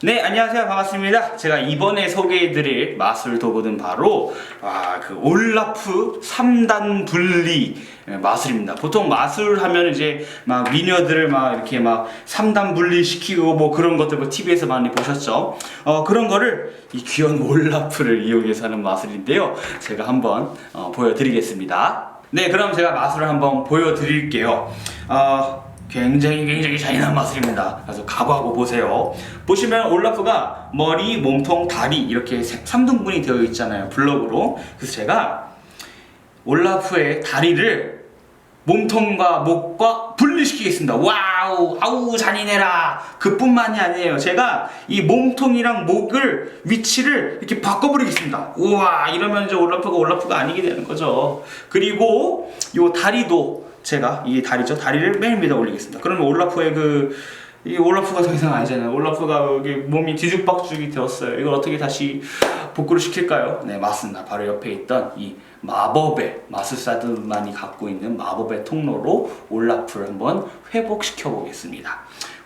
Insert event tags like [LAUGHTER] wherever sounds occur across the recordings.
네, 안녕하세요. 반갑습니다. 제가 이번에 소개해드릴 마술 도구는 바로, 아, 그 올라프 3단 분리 예, 마술입니다. 보통 마술 하면 이제 막 미녀들을 막 이렇게 막 3단 분리시키고 뭐 그런 것들 뭐 TV에서 많이 보셨죠? 어, 그런 거를 이 귀여운 [LAUGHS] 올라프를 이용해서 하는 마술인데요. 제가 한번 어, 보여드리겠습니다. 네, 그럼 제가 마술을 한번 보여드릴게요. 어, 굉장히 굉장히 잔인한 마술입니다. 그래서 각오하고 보세요. 보시면 올라프가 머리, 몸통, 다리 이렇게 3등분이 되어 있잖아요. 블럭으로. 그래서 제가 올라프의 다리를 몸통과 목과 분리시키겠습니다. 와우, 아우 잔인해라. 그뿐만이 아니에요. 제가 이 몸통이랑 목을 위치를 이렇게 바꿔버리겠습니다. 우와, 이러면 이제 올라프가 올라프가 아니게 되는 거죠. 그리고 이 다리도 제가 이 다리죠. 다리를 맨 위에다 올리겠습니다. 그러면 올라프의 그 이 올라프가 더 이상 아니잖아요. 올라프가 여기 몸이 뒤죽박죽이 되었어요. 이걸 어떻게 다시 복구를 시킬까요? 네, 맞습니다. 바로 옆에 있던 이 마법의 마술사들만이 갖고 있는 마법의 통로로 올라프를 한번 회복시켜 보겠습니다.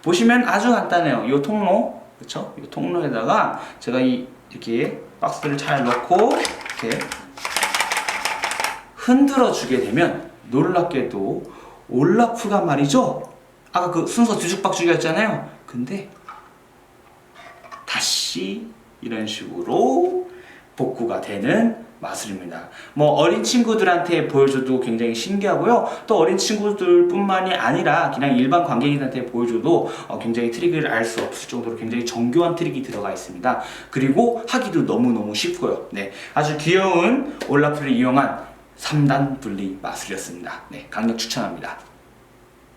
보시면 아주 간단해요. 이 통로, 그렇죠? 이 통로에다가 제가 이 이렇게 박스를 잘 넣고 이렇게 흔들어 주게 되면 놀랍게도 올라프가 말이죠. 아까 그 순서 뒤죽박죽이었잖아요. 근데 다시 이런 식으로 복구가 되는 마술입니다. 뭐 어린 친구들한테 보여줘도 굉장히 신기하고요. 또 어린 친구들뿐만이 아니라 그냥 일반 관객들한테 보여줘도 어, 굉장히 트릭을 알 수 없을 정도로 굉장히 정교한 트릭이 들어가 있습니다. 그리고 하기도 너무너무 쉽고요. 네, 아주 귀여운 올라프를 이용한 3단 분리 마술이었습니다. 네, 강력 추천합니다.